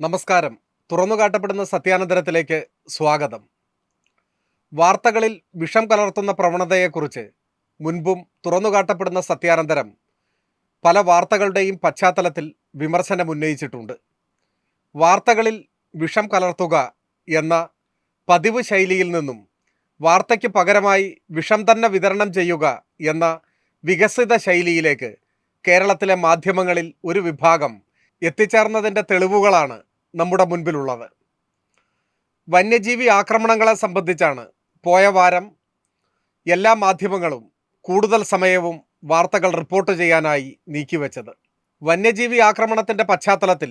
നമസ്കാരം. തുറന്നുകാട്ടപ്പെടുന്ന സത്യാനന്തരത്തിലേക്ക് സ്വാഗതം. വാർത്തകളിൽ വിഷം കലർത്തുന്ന പ്രവണതയെക്കുറിച്ച് മുൻപും തുറന്നുകാട്ടപ്പെടുന്ന സത്യാനന്തരം പല വാർത്തകളുടെയും പശ്ചാത്തലത്തിൽ വിമർശനം ഉന്നയിച്ചിട്ടുണ്ട്. വാർത്തകളിൽ വിഷം കലർത്തുക എന്ന പതിവ് ശൈലിയിൽ നിന്നും വാർത്തയ്ക്ക് പകരമായി വിഷം തന്നെ വിതരണം ചെയ്യുക എന്ന വികസിത ശൈലിയിലേക്ക് കേരളത്തിലെ മാധ്യമങ്ങളിൽ ഒരു വിഭാഗം എത്തിച്ചേർന്നതിന്റെ തെളിവുകളാണ് നമ്മുടെ മുൻപിലുള്ളത്. വന്യജീവി ആക്രമണങ്ങളെ സംബന്ധിച്ചാണ് പോയ വാരം എല്ലാ മാധ്യമങ്ങളും കൂടുതൽ സമയവും വാർത്തകൾ റിപ്പോർട്ട് ചെയ്യാനായി നീക്കിവെച്ചത്. വന്യജീവി ആക്രമണത്തിന്റെ പശ്ചാത്തലത്തിൽ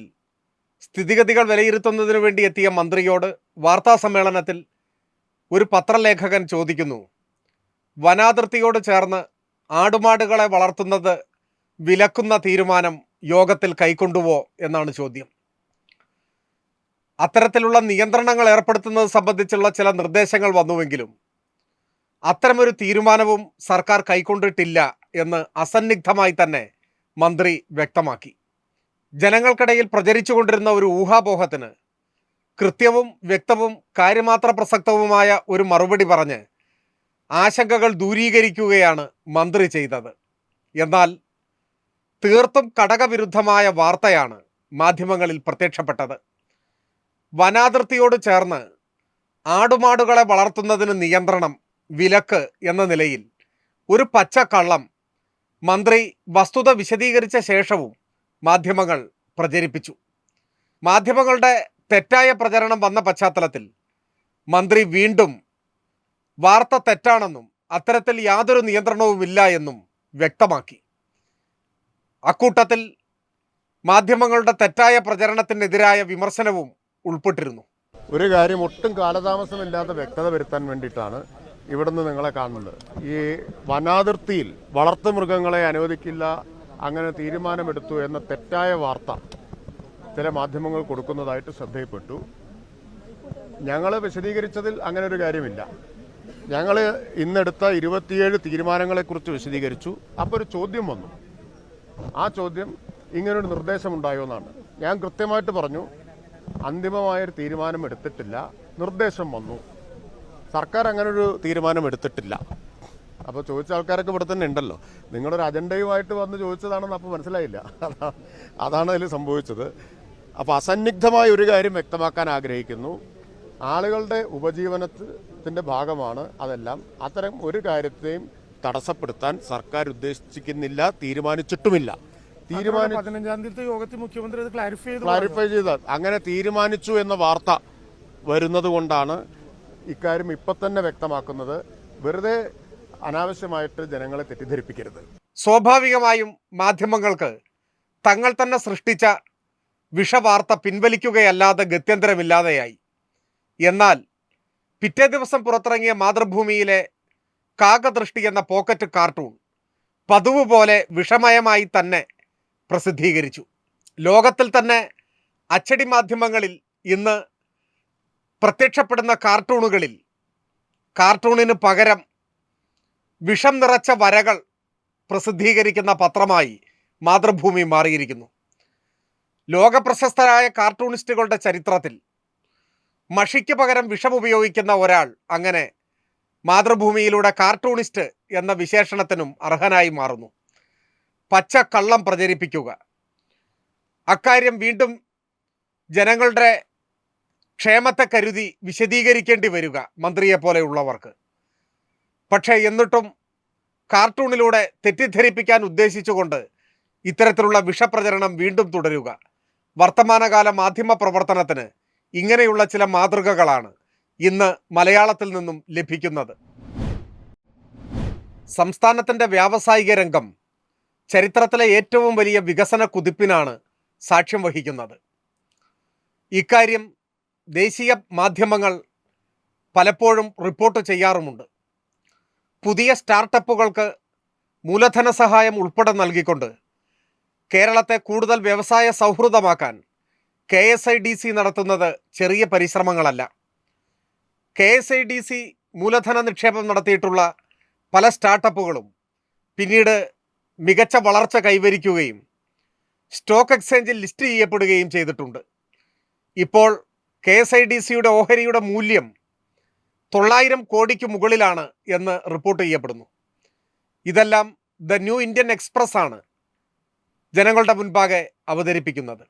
സ്ഥിതിഗതികൾ വിലയിരുത്തുന്നതിനു വേണ്ടി എത്തിയ മന്ത്രിയോട് വാർത്താ സമ്മേളനത്തിൽ ഒരു പത്രലേഖകൻ ചോദിക്കുന്നു വനാതിർത്തിയോട് ചേർന്ന് ആടുമാടുകളെ വളർത്തുന്നത് വിലക്കുന്ന തീരുമാനം യോഗത്തിൽ കൈക്കൊണ്ടുവോ? എന്നാണ് ചോദ്യം. അത്തരത്തിലുള്ള നിയന്ത്രണങ്ങൾ ഏർപ്പെടുത്തുന്നത് സംബന്ധിച്ചുള്ള ചില നിർദ്ദേശങ്ങൾ വന്നുവെങ്കിലും അത്തരമൊരു തീരുമാനവും സർക്കാർ കൈക്കൊണ്ടിട്ടില്ല എന്ന് അസന്നിഗ്ധമായി തന്നെ മന്ത്രി വ്യക്തമാക്കി. ജനങ്ങൾക്കിടയിൽ പ്രചരിച്ചുകൊണ്ടിരുന്ന ഒരു ഊഹാപോഹത്തിന് കൃത്യവും വ്യക്തവും കാര്യമാത്ര പ്രസക്തവുമായ ഒരു മറുപടി പറഞ്ഞ് ആശങ്കകൾ ദൂരീകരിക്കുകയാണ് മന്ത്രി ചെയ്തത്. എന്നാൽ തീർത്തും കടകവിരുദ്ധമായ വാർത്തയാണ് മാധ്യമങ്ങളിൽ പ്രത്യക്ഷപ്പെട്ടത്. വനാതിർത്തിയോട് ചേർന്ന് ആടുമാടുകളെ വളർത്തുന്നതിന് നിയന്ത്രണം വിലക്ക് എന്ന നിലയിൽ ഒരു പച്ച കള്ളം മന്ത്രി വസ്തുത വിശദീകരിച്ച ശേഷവും മാധ്യമങ്ങൾ പ്രചരിപ്പിച്ചു. മാധ്യമങ്ങളുടെ തെറ്റായ പ്രചരണം വന്ന പശ്ചാത്തലത്തിൽ മന്ത്രി വീണ്ടും വാർത്ത തെറ്റാണെന്നും അത്തരത്തിൽ യാതൊരു നിയന്ത്രണവുമില്ല എന്നും വ്യക്തമാക്കി. അക്കൂട്ടത്തിൽ മാധ്യമങ്ങളുടെ തെറ്റായ പ്രചരണത്തിനെതിരായ വിമർശനവും ഉൾപ്പെട്ടിരുന്നു. ഒരു കാര്യം ഒട്ടും കാലതാമസമില്ലാതെ വ്യക്തത വരുത്താൻ വേണ്ടിയിട്ടാണ് ഇവിടുന്ന് നിങ്ങളെ കാണുന്നത്. ഈ വനാതിർത്തിയിൽ വളർത്തു മൃഗങ്ങളെ അനുവദിക്കില്ല അങ്ങനെ തീരുമാനമെടുത്തു എന്ന തെറ്റായ വാർത്ത ചില മാധ്യമങ്ങൾ കൊടുക്കുന്നതായിട്ട് ശ്രദ്ധയിൽപ്പെട്ടു. ഞങ്ങൾ വിശദീകരിച്ചതിൽ അങ്ങനെ ഒരു കാര്യമില്ല. ഞങ്ങൾ ഇന്നെടുത്ത ഇരുപത്തിയേഴ് തീരുമാനങ്ങളെക്കുറിച്ച് വിശദീകരിച്ചു. അപ്പോൾ ഒരു ചോദ്യം വന്നു. ആ ചോദ്യം ഇങ്ങനൊരു നിർദ്ദേശമുണ്ടായോ എന്നാണ്. ഞാൻ കൃത്യമായിട്ട് പറഞ്ഞു അന്തിമമായൊരു തീരുമാനം എടുത്തിട്ടില്ല നിർദ്ദേശം വന്നു. സർക്കാർ അങ്ങനെ ഒരു തീരുമാനം എടുത്തിട്ടില്ല അപ്പോൾ ചോദിച്ച ആൾക്കാരൊക്കെ ഇവിടെ തന്നെ ഉണ്ടല്ലോ. നിങ്ങളൊരു അജണ്ടയുമായിട്ട് വന്ന് ചോദിച്ചതാണെന്ന് അപ്പോൾ മനസ്സിലായില്ല. അതാണ് അതിൽ സംഭവിച്ചത്. അപ്പോൾ അസന്നിഗ്ധമായ ഒരു കാര്യം വ്യക്തമാക്കാൻ ആഗ്രഹിക്കുന്നു. ആളുകളുടെ ഉപജീവനത്തിന്റെ ഭാഗമാണ് അതെല്ലാം. അത്തരം ഒരു കാര്യത്തെയും തടസ്സപ്പെടുത്താൻ സർക്കാർ ഉദ്ദേശിക്കുന്നില്ല തീരുമാനിച്ചിട്ടുമില്ല. തീരുമാനി പതിനഞ്ചാം തീയതി യോഗത്തിൽ മുഖ്യമന്ത്രി ഇത് ക്ലാരിഫൈ ചെയ്തു ക്ലാരിഫൈ ചെയ്ത അങ്ങനെ തീരുമാനിച്ചു എന്ന വാർത്ത വരുന്നത് കൊണ്ടാണ് ഇക്കാര്യം ഇപ്പൊ തന്നെ വ്യക്തമാക്കുന്നത്. വെറുതെ അനാവശ്യമായിട്ട് ജനങ്ങളെ തെറ്റിദ്ധരിപ്പിക്കരുത്. സ്വാഭാവികമായും മാധ്യമങ്ങൾക്ക് തങ്ങൾ തന്നെ സൃഷ്ടിച്ച വിഷവാർത്ത പിൻവലിക്കുകയല്ലാതെ ഗത്യന്തരമില്ലാതെയായി. എന്നാൽ പിറ്റേ ദിവസം പുറത്തിറങ്ങിയ മാതൃഭൂമിയിലെ കാകദൃഷ്ടി എന്ന പോക്കറ്റ് കാർട്ടൂൺ പതിവ് പോലെ വിഷമയമായി തന്നെ പ്രസിദ്ധീകരിച്ചു. ലോകത്തിൽ തന്നെ അച്ചടി മാധ്യമങ്ങളിൽ ഇന്ന് പ്രത്യക്ഷപ്പെടുന്ന കാർട്ടൂണുകളിൽ കാർട്ടൂണിന് പകരം വിഷം നിറച്ച വരകൾ പ്രസിദ്ധീകരിക്കുന്ന പത്രമായി മാതൃഭൂമി മാറിയിരിക്കുന്നു. ലോകപ്രശസ്തരായ കാർട്ടൂണിസ്റ്റുകളുടെ ചരിത്രത്തിൽ മഷിക്ക് പകരം വിഷം ഉപയോഗിക്കുന്ന ഒരാൾ അങ്ങനെ മാതൃഭൂമിയിലൂടെ കാർട്ടൂണിസ്റ്റ് എന്ന വിശേഷണത്തിനും അർഹനായി മാറുന്നു. പച്ച കള്ളം പ്രചരിപ്പിക്കുക. അക്കാര്യം വീണ്ടും ജനങ്ങളുടെ ക്ഷേമത്തെ കരുതി വിശദീകരിക്കേണ്ടി വരിക മന്ത്രിയെ പോലെയുള്ളവർക്ക്. പക്ഷേ എന്നിട്ടും കാർട്ടൂണിലൂടെ തെറ്റിദ്ധരിപ്പിക്കാൻ ഉദ്ദേശിച്ചുകൊണ്ട് ഇത്തരത്തിലുള്ള വിഷപ്രചരണം വീണ്ടും തുടരുക. വർത്തമാനകാല മാധ്യമ പ്രവർത്തനത്തിന് ഇങ്ങനെയുള്ള ചില മാതൃകകളാണ് ഇന്ന് മലയാളത്തിൽ നിന്നും ലഭിക്കുന്നത്. സംസ്ഥാനത്തിന്റെ വ്യാവസായിക രംഗം ചരിത്രത്തിലെ ഏറ്റവും വലിയ വികസന കുതിപ്പിനാണ് സാക്ഷ്യം വഹിക്കുന്നത്. ഇക്കാര്യം ദേശീയ മാധ്യമങ്ങൾ പലപ്പോഴും റിപ്പോർട്ട് ചെയ്യാറുമുണ്ട്. പുതിയ സ്റ്റാർട്ടപ്പുകൾക്ക് മൂലധന സഹായം ഉൾപ്പെടെ നൽകിക്കൊണ്ട് കേരളത്തെ കൂടുതൽ വ്യവസായ സൗഹൃദമാക്കാൻ K S I D C നടത്തുന്നത് ചെറിയ പരിശ്രമങ്ങളല്ല. K S I D C മൂലധന നിക്ഷേപം നടത്തിയിട്ടുള്ള പല സ്റ്റാർട്ടപ്പുകളും പിന്നീട് മികച്ച വളർച്ച കൈവരിക്കുകയും സ്റ്റോക്ക് എക്സ്ചേഞ്ചിൽ ലിസ്റ്റ് ചെയ്യപ്പെടുകയും ചെയ്തിട്ടുണ്ട്. ഇപ്പോൾ കെ എസ് ഐ ഡി സിയുടെ ഓഹരിയുടെ മൂല്യം തൊള്ളായിരം കോടിക്ക് മുകളിലാണ് എന്ന് റിപ്പോർട്ട് ചെയ്യപ്പെടുന്നു. ഇതെല്ലാം ദ ന്യൂ ഇന്ത്യൻ എക്സ്പ്രസ് ആണ് ജനങ്ങളുടെ മുൻപാകെ അവതരിപ്പിക്കുന്നത്.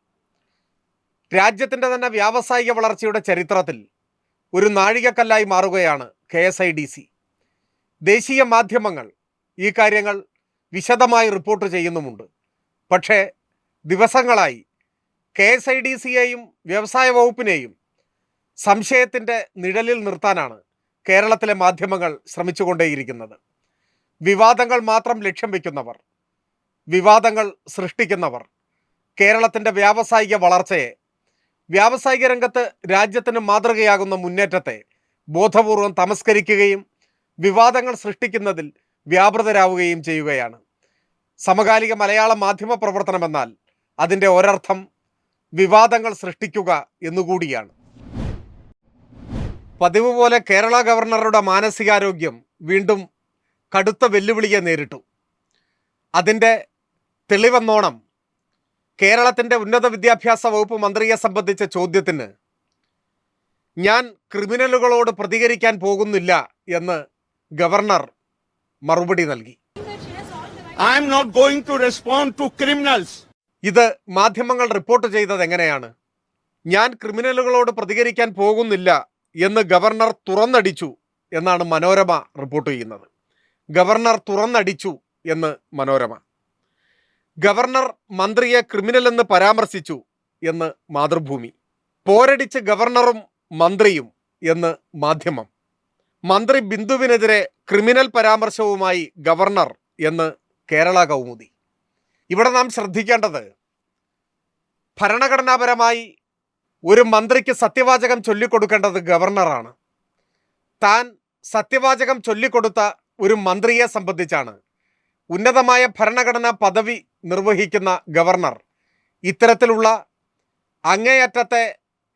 രാജ്യത്തിന്റെ തന്നെ വ്യാവസായിക വളർച്ചയുടെ ചരിത്രത്തിൽ ഒരു നാഴികക്കല്ലായി മാറുകയാണ് K S I D C. ദേശീയ മാധ്യമങ്ങൾ ഈ കാര്യങ്ങൾ വിശദമായി റിപ്പോർട്ട് ചെയ്യുന്നുമുണ്ട്. പക്ഷേ ദിവസങ്ങളായി കെ എസ് ഐ ഡി സിയെയും വ്യവസായ വകുപ്പിനെയും സംശയത്തിന്റെ നിഴലിൽ നിർത്താനാണ് കേരളത്തിലെ മാധ്യമങ്ങൾ ശ്രമിച്ചുകൊണ്ടേയിരിക്കുന്നത്. വിവാദങ്ങൾ മാത്രം ലക്ഷ്യം വയ്ക്കുന്നവർ വിവാദങ്ങൾ സൃഷ്ടിക്കുന്നവർ കേരളത്തിന്റെ വ്യാവസായിക വളർച്ചയെ വ്യാവസായിക രംഗത്ത് രാജ്യത്തിന് മാതൃകയാകുന്ന മുന്നേറ്റത്തെ ബോധപൂർവം തമസ്കരിക്കുകയും വിവാദങ്ങൾ സൃഷ്ടിക്കുന്നതിൽ വ്യാപൃതരാവുകയും ചെയ്യുകയാണ്. സമകാലിക മലയാള മാധ്യമ പ്രവർത്തനം എന്നാൽ അതിന്റെ ഒരർത്ഥം വിവാദങ്ങൾ സൃഷ്ടിക്കുക എന്നുകൂടിയാണ്. പതിവ് പോലെ കേരള ഗവർണറുടെ മാനസികാരോഗ്യം വീണ്ടും കടുത്ത വെല്ലുവിളിയെ നേരിട്ടു. അതിന്റെ തെളിവെന്നോണം കേരളത്തിന്റെ ഉന്നത വിദ്യാഭ്യാസ വകുപ്പ് മന്ത്രിയെ സംബന്ധിച്ച ചോദ്യത്തിന് ഞാൻ ക്രിമിനലുകളോട് പ്രതികരിക്കാൻ പോകുന്നില്ല എന്ന് ഗവർണർ മറുപടി നൽകി. I am not going to respond to criminals ഇത് മാധ്യമങ്ങൾ റിപ്പോർട്ട് ചെയ്തത് എങ്ങനെയാണ്? ഞാൻ ക്രിമിനലുകളോട് പ്രതികരിക്കാൻ പോകുന്നില്ല എന്ന് ഗവർണർ തുറന്നടിച്ചു എന്നാണ് മനോരമ റിപ്പോർട്ട് ചെയ്യുന്നത്. ഗവർണർ തുറന്നടിച്ചു എന്ന് മനോരമ. ഗവർണർ മന്ത്രിയെ ക്രിമിനൽ എന്ന് പരാമർശിച്ചു എന്ന് മാതൃഭൂമി. പോരടിച്ച് ഗവർണറും മന്ത്രിയും എന്ന് മാധ്യമം. മന്ത്രി ബിന്ദുവിനെതിരെ ക്രിമിനൽ പരാമർശവുമായി ഗവർണർ എന്ന് കേരള കൗമുദി. ഇവിടെ നാം ശ്രദ്ധിക്കേണ്ടത് ഭരണഘടനാപരമായി ഒരു മന്ത്രിക്ക് സത്യവാചകം ചൊല്ലിക്കൊടുക്കേണ്ടത് ഗവർണറാണ്. താൻ സത്യവാചകം ചൊല്ലിക്കൊടുത്ത ഒരു മന്ത്രിയെ സംബന്ധിച്ചാണ് ഉന്നതമായ ഭരണഘടനാ പദവി നിർവഹിക്കുന്ന ഗവർണർ. ഇത്തരത്തിലുള്ള അങ്ങേയറ്റത്തെ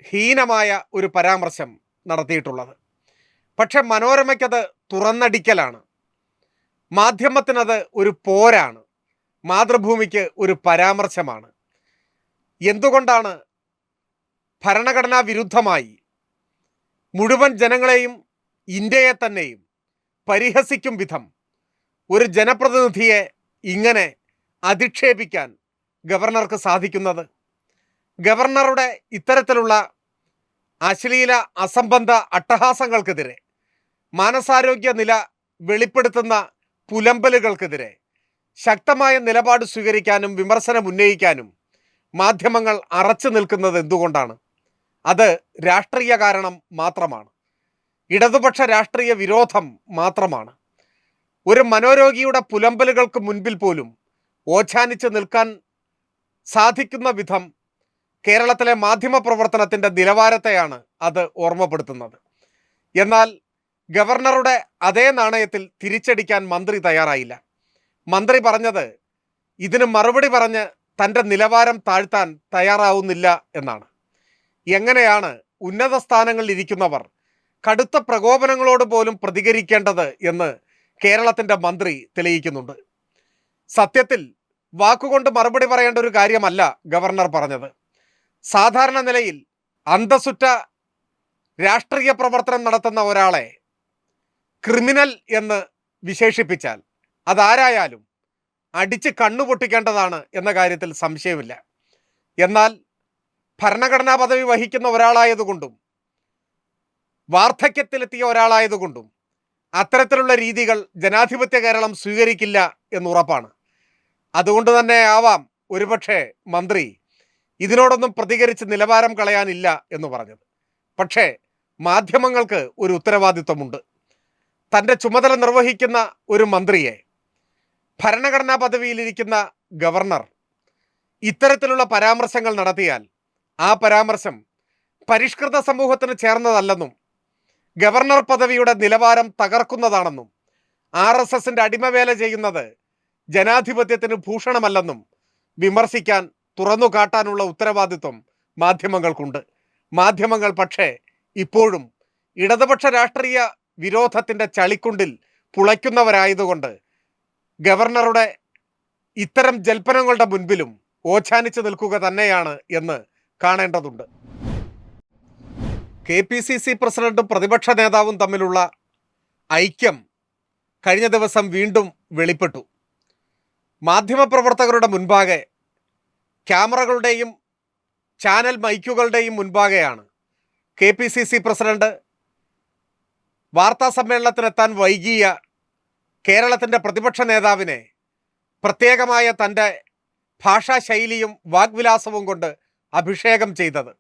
ഹീനമായ ഒരു പരാമർശം നടത്തിയിട്ടുള്ളത്. പക്ഷെ മനോരമയ്ക്കത് തുറന്നടിക്കലാണ്. മാധ്യമത്തിനത് ഒരു പോരാണ്. മാതൃഭൂമിക്ക് ഒരു പരാമർശമാണ്. എന്തുകൊണ്ടാണ് ഭരണഘടനാ വിരുദ്ധമായി മുഴുവൻ ജനങ്ങളെയും ഇന്ത്യയെ തന്നെയും പരിഹസിക്കും വിധം ഒരു ജനപ്രതിനിധിയെ ഇങ്ങനെ അധിക്ഷേപിക്കാൻ ഗവർണർക്ക് സാധിക്കുന്നത്? ഗവർണറുടെ ഇത്തരത്തിലുള്ള അശ്ലീല അസംബന്ധ അട്ടഹാസങ്ങൾക്കെതിരെ മാനസാരോഗ്യ നില വെളിപ്പെടുത്തുന്ന പുലമ്പലുകൾക്കെതിരെ ശക്തമായ നിലപാട് സ്വീകരിക്കാനും വിമർശനം ഉന്നയിക്കാനും മാധ്യമങ്ങൾ അറച്ചു നിൽക്കുന്നത് എന്തുകൊണ്ടാണ്? അത് രാഷ്ട്രീയ കാരണം മാത്രമാണ്. ഇടതുപക്ഷ രാഷ്ട്രീയ വിരോധം മാത്രമാണ്. ഒരു മനോരോഗിയുടെ പുലമ്പലുകൾക്ക് മുൻപിൽ പോലും ഓച്ഛാനിച്ച് നിൽക്കാൻ സാധിക്കുന്ന വിധം കേരളത്തിലെ മാധ്യമ പ്രവർത്തനത്തിന്റെ നിലവാരത്തെയാണ് അത് ഓർമ്മപ്പെടുത്തുന്നത്. എന്നാൽ ഗവർണറുടെ അതേ നാണയത്തിൽ തിരിച്ചടിക്കാൻ മന്ത്രി തയ്യാറായില്ല. മന്ത്രി പറഞ്ഞത് ഇതിന് മറുപടി പറഞ്ഞ് തന്റെ നിലവാരം താഴ്ത്താൻ തയ്യാറാവുന്നില്ല എന്നാണ്. എങ്ങനെയാണ് ഉന്നത സ്ഥാനങ്ങളിൽ ഇരിക്കുന്നവർ കടുത്ത പ്രകോപനങ്ങളോട് പോലും പ്രതികരിക്കേണ്ടത് എന്ന് കേരളത്തിന്റെ മന്ത്രി തെളിയിക്കുന്നുണ്ട്. സത്യത്തിൽ വാക്കുകൊണ്ട് മറുപടി പറയേണ്ട ഒരു കാര്യമല്ല ഗവർണർ പറഞ്ഞത്. സാധാരണ നിലയിൽ അന്തസുറ്റ രാഷ്ട്രീയ പ്രവർത്തനം നടത്തുന്ന ഒരാളെ ക്രിമിനൽ എന്ന് വിശേഷിപ്പിച്ചാൽ അതാരായാലും അടിച്ച് കണ്ണുപൊട്ടിക്കേണ്ടതാണ് എന്ന കാര്യത്തിൽ സംശയമില്ല. എന്നാൽ ഭരണഘടനാ പദവി വഹിക്കുന്ന ഒരാളായതുകൊണ്ടും വാർദ്ധക്യത്തിലെത്തിയ ഒരാളായതുകൊണ്ടും അത്തരത്തിലുള്ള രീതികൾ ജനാധിപത്യ കേരളം സ്വീകരിക്കില്ല എന്നുറപ്പാണ് അതുകൊണ്ട് തന്നെ ആവാം ഒരുപക്ഷെ മന്ത്രി ഇതിനോടൊന്നും പ്രതികരിച്ച് നിലവാരം കളയാനില്ല എന്ന് പറഞ്ഞത്. പക്ഷേ മാധ്യമങ്ങൾക്ക് ഒരു ഉത്തരവാദിത്വമുണ്ട്. തന്റെ ചുമതല നിർവഹിക്കുന്ന ഒരു മന്ത്രിയെ ഭരണഘടനാ പദവിയിലിരിക്കുന്ന ഗവർണർ ഇത്തരത്തിലുള്ള പരാമർശങ്ങൾ നടത്തിയാൽ ആ പരാമർശം പരിഷ്കൃത സമൂഹത്തിന് ചേർന്നതല്ലെന്നും ഗവർണർ പദവിയുടെ നിലവാരം തകർക്കുന്നതാണെന്നും ആർ എസ് എസിന്റെ അടിമവേല ചെയ്യുന്നത് ജനാധിപത്യത്തിന് ഭൂഷണമല്ലെന്നും വിമർശിക്കാൻ തുറന്നു കാട്ടാനുള്ള ഉത്തരവാദിത്വം മാധ്യമങ്ങൾക്കുണ്ട്. മാധ്യമങ്ങൾ പക്ഷേ ഇപ്പോഴും ഇടതുപക്ഷ രാഷ്ട്രീയ വിരോധത്തിന്റെ ചളിക്കുണ്ടിൽ പുളയ്ക്കുന്നവരായതുകൊണ്ട് ഗവർണറുടെ ഇത്തരം ജൽപ്പനങ്ങളുടെ മുൻപിലും ഓച്ഛാനിച്ചു നിൽക്കുക തന്നെയാണ് എന്ന് കാണേണ്ടതുണ്ട്. കെ പി സി സി പ്രസിഡന്റും പ്രതിപക്ഷ നേതാവും തമ്മിലുള്ള ഐക്യം കഴിഞ്ഞ ദിവസം വീണ്ടും വെളിപ്പെട്ടു. മാധ്യമപ്രവർത്തകരുടെ മുൻപാകെ ക്യാമറകളുടെയും ചാനൽ മൈക്കുകളുടെയും മുൻപാകെയാണ് K P C C president വാർത്താ സമ്മേളനത്തിനെത്താൻ വൈകിയ കേരളത്തിന്റെ പ്രതിപക്ഷ നേതാവിനെ പ്രത്യേകമായ തന്റെ ഭാഷാശൈലിയും വാഗ്വിലാസവും കൊണ്ട് അഭിഷേകം ചെയ്തത്.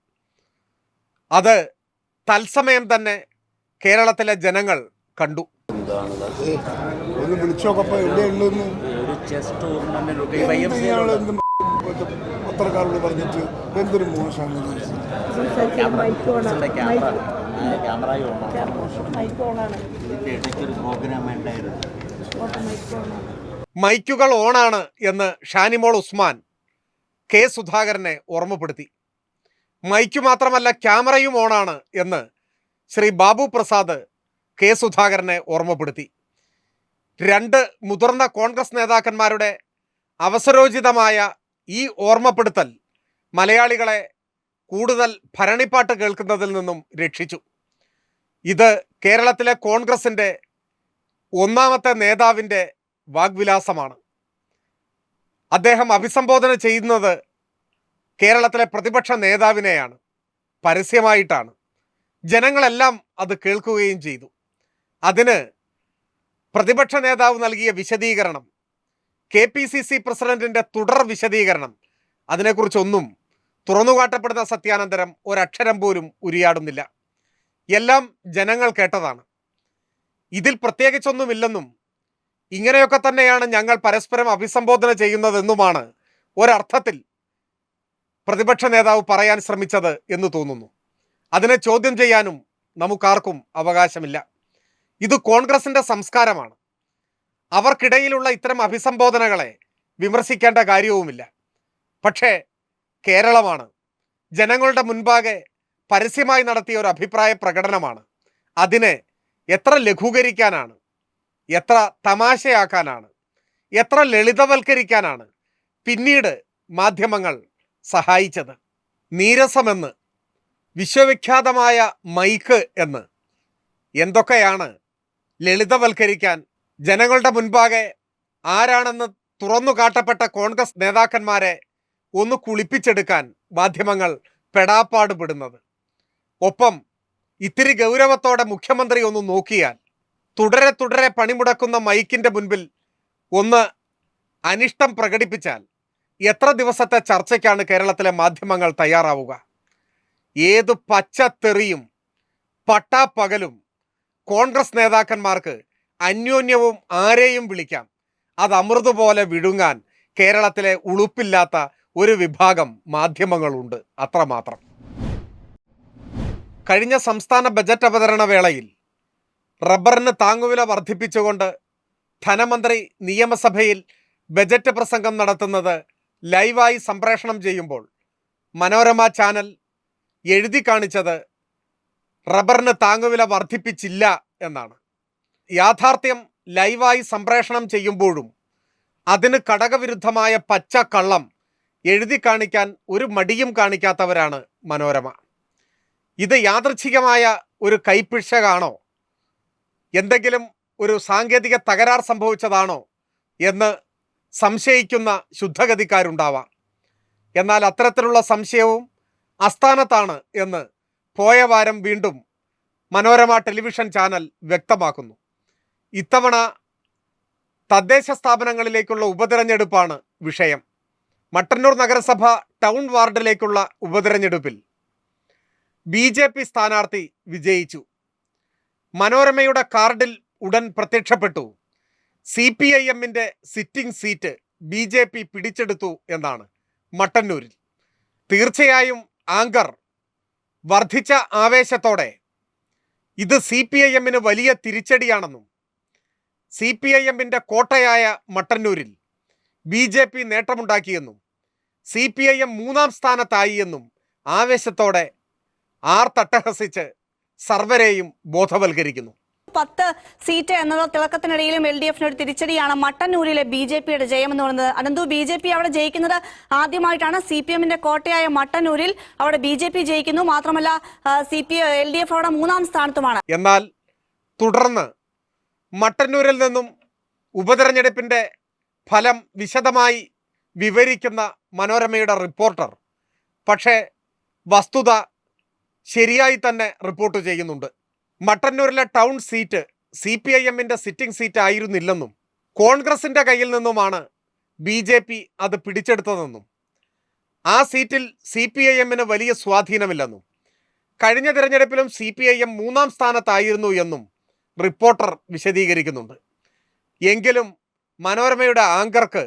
അത് തത്സമയം തന്നെ കേരളത്തിലെ ജനങ്ങൾ കണ്ടു. പത്രക്കാരോട് പറഞ്ഞിട്ട് എന്തൊരു മോശമാണ് മൈക്കുകൾ ഓണാണ് എന്ന് ഷാനിമോൾ ഉസ്മാൻ കെ സുധാകരനെ ഓർമ്മപ്പെടുത്തി. മൈക്ക് മാത്രമല്ല ക്യാമറയും ഓണാണ് എന്ന് ശ്രീ ബാബു പ്രസാദ് കെ സുധാകരനെ ഓർമ്മപ്പെടുത്തി. രണ്ട് മുതിർന്ന കോൺഗ്രസ് നേതാക്കന്മാരുടെ അവസരോചിതമായ ഈ ഓർമ്മപ്പെടുത്തൽ മലയാളികളെ കൂടുതൽ ഭരണിപ്പാട്ട് കേൾക്കുന്നതിൽ നിന്നും രക്ഷിച്ചു. ഇത് കേരളത്തിലെ കോൺഗ്രസിന്റെ ഒന്നാമത്തെ നേതാവിന്റെ വാഗ്വിലാസമാണ്. അദ്ദേഹം അഭിസംബോധന ചെയ്യുന്നത് കേരളത്തിലെ പ്രതിപക്ഷ നേതാവിനെയാണ്. പരസ്യമായിട്ടാണ്. ജനങ്ങളെല്ലാം അത് കേൾക്കുകയും ചെയ്തു. അതിന് പ്രതിപക്ഷ നേതാവ് നൽകിയ വിശദീകരണം കെ പി സി സി പ്രസിഡന്റിന്റെ തുടർ വിശദീകരണം അതിനെക്കുറിച്ചൊന്നും തുറന്നുകാട്ടപ്പെടുന്ന സത്യാനന്തരം ഒരക്ഷരം പോലും ഉരിയാടുന്നില്ല. എല്ലാം ജനങ്ങൾ കേട്ടതാണ്. ഇതിൽ പ്രത്യേകിച്ചൊന്നുമില്ലെന്നും ഇങ്ങനെയൊക്കെ തന്നെയാണ് ഞങ്ങൾ പരസ്പരം അഭിസംബോധന ചെയ്യുന്നതെന്നുമാണ് ഒരർത്ഥത്തിൽ പ്രതിപക്ഷ നേതാവ് പറയാൻ ശ്രമിച്ചത് എന്ന് തോന്നുന്നു. അതിനെ ചോദ്യം ചെയ്യാനും നമുക്കാർക്കും അവകാശമില്ല. ഇത് കോൺഗ്രസിന്റെ സംസ്കാരമാണ്. അവർക്കിടയിലുള്ള ഇത്തരം അഭിസംബോധനകളെ വിമർശിക്കേണ്ട കാര്യവുമില്ല. പക്ഷേ കേരളമാണ് ജനങ്ങളുടെ മുൻപാകെ പരസ്യമായി നടത്തിയ ഒരു അഭിപ്രായ പ്രകടനമാണ്. അതിനെ എത്ര ലഘൂകരിക്കാനാണ്? എത്ര തമാശയാക്കാനാണ്? എത്ര ലളിതവൽക്കരിക്കാനാണ് പിന്നീട് മാധ്യമങ്ങൾ സഹായിച്ചത്? നീരസമെന്ന് വിശ്വവിഖ്യാതമായ മൈക്ക് എന്ന് എന്തൊക്കെയാണ് ലളിതവൽക്കരിക്കാൻ? ജനങ്ങളുടെ മുൻപാകെ ആരാണെന്ന് തുറന്നു കാട്ടപ്പെട്ട കോൺഗ്രസ് നേതാക്കന്മാരെ ഒന്ന് കുളിപ്പിച്ചെടുക്കാൻ മാധ്യമങ്ങൾ പെടാപ്പാട് പെടുന്നത് ഒപ്പം ഇത്തിരി ഗൗരവത്തോടെ മുഖ്യമന്ത്രി ഒന്ന് നോക്കിയാൽ തുടരെ തുടരെ പണിമുടക്കുന്ന മൈക്കിന്റെ മുൻപിൽ ഒന്ന് അനിഷ്ടം പ്രകടിപ്പിച്ചാൽ എത്ര ദിവസത്തെ ചർച്ചയ്ക്കാണ് കേരളത്തിലെ മാധ്യമങ്ങൾ തയ്യാറാവുക? ഏത് പച്ചത്തെറിയും പട്ടാപ്പകലും കോൺഗ്രസ് നേതാക്കന്മാർക്ക് അന്യോന്യവും ആരെയും വിളിക്കാം? അത് അമൃത് പോലെ വിഴുങ്ങാൻ കേരളത്തിലെ ഉളുപ്പില്ലാത്ത ഒരു വിഭാഗം മാധ്യമങ്ങളുണ്ട്. അത്രമാത്രം. കഴിഞ്ഞ സംസ്ഥാന ബജറ്റ് അവതരണ വേളയിൽ റബ്ബറിന് താങ്ങുവില വർദ്ധിപ്പിച്ചുകൊണ്ട് ധനമന്ത്രി നിയമസഭയിൽ ബജറ്റ് പ്രസംഗം നടത്തുന്നത് ലൈവായി സംപ്രേഷണം ചെയ്യുമ്പോൾ മനോരമ ചാനൽ എഴുതി കാണിച്ചത് റബ്ബറിന് താങ്ങുവില വർദ്ധിപ്പിച്ചില്ല എന്നാണ്. യാഥാർത്ഥ്യം ലൈവായി സംപ്രേഷണം ചെയ്യുമ്പോഴും അതിന് ഘടകവിരുദ്ധമായ പച്ച കള്ളം എഴുതി കാണിക്കാൻ ഒരു മടിയും കാണിക്കാത്തവരാണ് മനോരമ. ഇത് യാദൃച്ഛികമായ ഒരു കൈപ്പിഴകാണോ എന്തെങ്കിലും ഒരു സാങ്കേതിക തകരാർ സംഭവിച്ചതാണോ എന്ന് സംശയിക്കുന്ന ശുദ്ധഗതിക്കാരുണ്ടാവാം. എന്നാൽ അത്തരത്തിലുള്ള സംശയവും അസ്ഥാനത്താണ് എന്ന് പോയ വാരം വീണ്ടും മനോരമ ടെലിവിഷൻ ചാനൽ വ്യക്തമാക്കുന്നു. ഇത്തവണ തദ്ദേശ സ്ഥാപനങ്ങളിലേക്കുള്ള ഉപതിരഞ്ഞെടുപ്പാണ് വിഷയം. മട്ടന്നൂർ നഗരസഭ ടൗൺ വാർഡിലേക്കുള്ള ഉപതെരഞ്ഞെടുപ്പിൽ ബി ജെ പി സ്ഥാനാർത്ഥി വിജയിച്ചു. മനോരമയുടെ കാർഡിൽ ഉടൻ പ്രത്യക്ഷപ്പെട്ടു. സി പി ഐ എമ്മിന്റെ sitting seat B J P പിടിച്ചെടുത്തു എന്നാണ് മട്ടന്നൂരിൽ. തീർച്ചയായും ആങ്കർ വർദ്ധിച്ച ആവേശത്തോടെ ഇത് സി പി ഐ എമ്മിന് വലിയ തിരിച്ചടിയാണെന്നും സി പി ഐ എമ്മിന്റെ കോട്ടയായ മട്ടന്നൂരിൽ ബി ജെ പി നേട്ടമുണ്ടാക്കിയെന്നും സി പി ഐ എം മൂന്നാം സ്ഥാനത്തായി എന്നും ആവേശത്തോടെ ആർ തട്ടഹസിച്ച് സർവരെയും ബോധവൽക്കരിക്കുന്നു. പത്ത് സീറ്റ് എന്നുള്ള തിളക്കത്തിനിടയിലും എൽ ഡി എഫിന് ഒരു തിരിച്ചടിയാണ് മട്ടന്നൂരിലെ ബി ജെ പിയുടെ ജയം എന്ന് പറയുന്നത്. അനന്തു ബി ജെ പി അവിടെ ജയിക്കുന്നത് ആദ്യമായിട്ടാണ് സി പി എമ്മിന്റെ കോട്ടയായ മട്ടന്നൂരിൽ അവിടെ ബി ജെ പി ജയിക്കുന്നു. മാത്രമല്ല C P L D F അവിടെ മൂന്നാം സ്ഥാനത്തുമാണ്. എന്നാൽ തുടർന്ന് മട്ടന്നൂരിൽ നിന്നും ഉപതെരഞ്ഞെടുപ്പിന്റെ ഫലം വിശദമായി വിവരിക്കുന്ന മനോരമയുടെ റിപ്പോർട്ടർ. പക്ഷേ വസ്തുത ശരിയായി തന്നെ റിപ്പോർട്ട് ചെയ്യുന്നുണ്ട്. മട്ടന്നൂരിലെ town seat C P I എമ്മിന്റെ സിറ്റിംഗ് സീറ്റ് ആയിരുന്നില്ലെന്നും കോൺഗ്രസിന്റെ കയ്യിൽ നിന്നുമാണ് ബി ജെ പി അത് പിടിച്ചെടുത്തതെന്നും ആ സീറ്റിൽ സി പി ഐ എമ്മിന് വലിയ സ്വാധീനമില്ലെന്നും കഴിഞ്ഞ തിരഞ്ഞെടുപ്പിലും സി പി ഐ എം മൂന്നാം സ്ഥാനത്തായിരുന്നു എന്നും റിപ്പോർട്ടർ വിശദീകരിക്കുന്നുണ്ട്. എങ്കിലും മനോരമയുടെ ആങ്കർക്ക്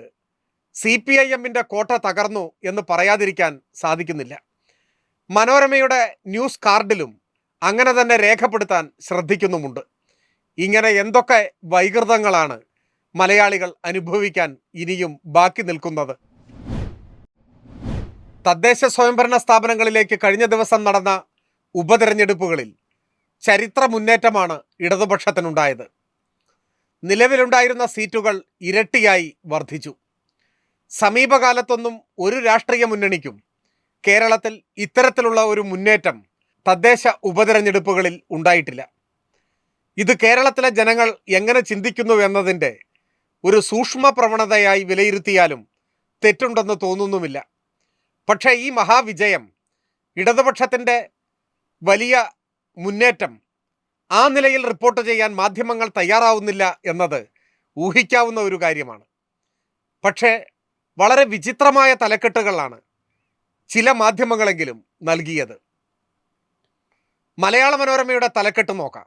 സി പി ഐ എമ്മിന്റെ കോട്ട തകർന്നു എന്ന് പറയാതിരിക്കാൻ സാധിക്കുന്നില്ല. മനോരമയുടെ ന്യൂസ് കാർഡിലും അങ്ങനെ തന്നെ രേഖപ്പെടുത്താൻ ശ്രദ്ധിക്കുന്നുമുണ്ട്. ഇങ്ങനെ എന്തൊക്കെ വൈകൃതങ്ങളാണ് മലയാളികൾ അനുഭവിക്കാൻ ഇനിയും ബാക്കി നിൽക്കുന്നത്? തദ്ദേശ സ്വയംഭരണ സ്ഥാപനങ്ങളിലേക്ക് കഴിഞ്ഞ ദിവസം നടന്ന ഉപതെരഞ്ഞെടുപ്പുകളിൽ ചരിത്ര മുന്നേറ്റമാണ് ഇടതുപക്ഷത്തിനുണ്ടായത്. നിലവിലുണ്ടായിരുന്ന സീറ്റുകൾ ഇരട്ടിയായി വർദ്ധിച്ചു. സമീപകാലത്തൊന്നും ഒരു രാഷ്ട്രീയ മുന്നണിക്കും കേരളത്തിൽ ഇത്തരത്തിലുള്ള ഒരു മുന്നേറ്റം തദ്ദേശ ഉപതെരഞ്ഞെടുപ്പുകളിൽ ഉണ്ടായിട്ടില്ല. ഇത് കേരളത്തിലെ ജനങ്ങൾ എങ്ങനെ ചിന്തിക്കുന്നു എന്നതിന്റെ ഒരു സൂക്ഷ്മ പ്രവണതയായി വിലയിരുത്തിയാലും തെറ്റുണ്ടെന്ന് തോന്നുന്നുമില്ല. പക്ഷേ ഈ മഹാവിജയം ഇടതുപക്ഷത്തിന്റെ വലിയ മുന്നേറ്റം ആ നിലയിൽ റിപ്പോർട്ട് ചെയ്യാൻ മാധ്യമങ്ങൾ തയ്യാറാവുന്നില്ല എന്നത് ഊഹിക്കാവുന്ന ഒരു കാര്യമാണ്. പക്ഷേ വളരെ വിചിത്രമായ തലക്കെട്ടുകളാണ് ചില മാധ്യമങ്ങളെങ്കിലും നൽകിയത്. മലയാള മനോരമയുടെ തലക്കെട്ട് നോക്കാം.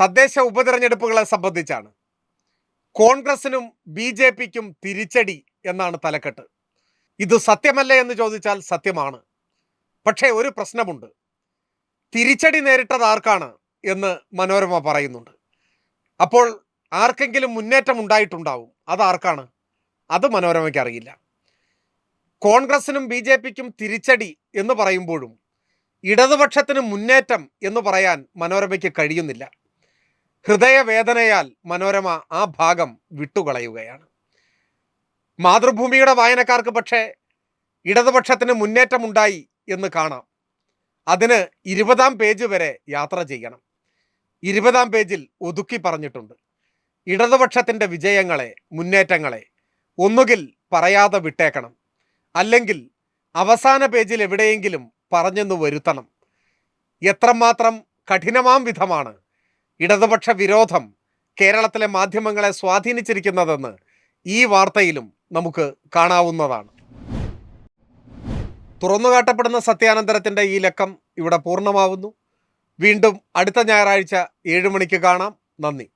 തദ്ദേശ ഉപതെരഞ്ഞെടുപ്പുകളെ സംബന്ധിച്ചാണ്. കോൺഗ്രസിനും ബി ജെ പിക്കും തിരിച്ചടി എന്നാണ് തലക്കെട്ട്. ഇത് സത്യമല്ലേ എന്ന് ചോദിച്ചാൽ സത്യമാണ്. പക്ഷേ ഒരു പ്രശ്നമുണ്ട്. തിരിച്ചടി നേരിട്ടത് ആർക്കാണ് എന്ന് മനോരമ പറയുന്നുണ്ട്. അപ്പോൾ ആർക്കെങ്കിലും മുന്നേറ്റം ഉണ്ടായിട്ടുണ്ടാവും. അത് ആർക്കാണ്? അത് മനോരമയ്ക്ക് അറിയില്ല. കോൺഗ്രസിനും ബി ജെ പിക്കും തിരിച്ചടി എന്ന് പറയുമ്പോഴും ഇടതുപക്ഷത്തിന് മുന്നേറ്റം എന്ന് പറയാൻ മനോരമയ്ക്ക് കഴിയുന്നില്ല. ഹൃദയവേദനയാൽ മനോരമ ആ ഭാഗം വിട്ടുകളയുകയാണ്. മാതൃഭൂമിയുടെ വായനക്കാർക്ക് പക്ഷേ ഇടതുപക്ഷത്തിന് മുന്നേറ്റമുണ്ടായി എന്ന് കാണാം. അതിന് ഇരുപതാം പേജ് വരെ യാത്ര ചെയ്യണം. ഇരുപതാം പേജിൽ ഒതുക്കി പറഞ്ഞിട്ടുണ്ട്. ഇടതുപക്ഷത്തിന്റെ വിജയങ്ങളെ മുന്നേറ്റങ്ങളെ ഒന്നുകിൽ പറയാതെ വിട്ടേക്കണം. അല്ലെങ്കിൽ അവസാന പേജിൽ എവിടെയെങ്കിലും പറഞ്ഞെന്ന് വരുത്തണം. എത്രമാത്രം കഠിനമാം വിധമാണ് ഇടതുപക്ഷ വിരോധം കേരളത്തിലെ മാധ്യമങ്ങളെ സ്വാധീനിച്ചിരിക്കുന്നതെന്ന് ഈ വാർത്തയിലും നമുക്ക് കാണാവുന്നതാണ്. തുറന്നുകാട്ടപ്പെടുന്ന സത്യാനന്തരത്തിന്റെ ഈ ലക്കം ഇവിടെ പൂർണമാവുന്നു. വീണ്ടും അടുത്ത ഞായറാഴ്ച ഏഴ് മണിക്ക് കാണാം. നന്ദി.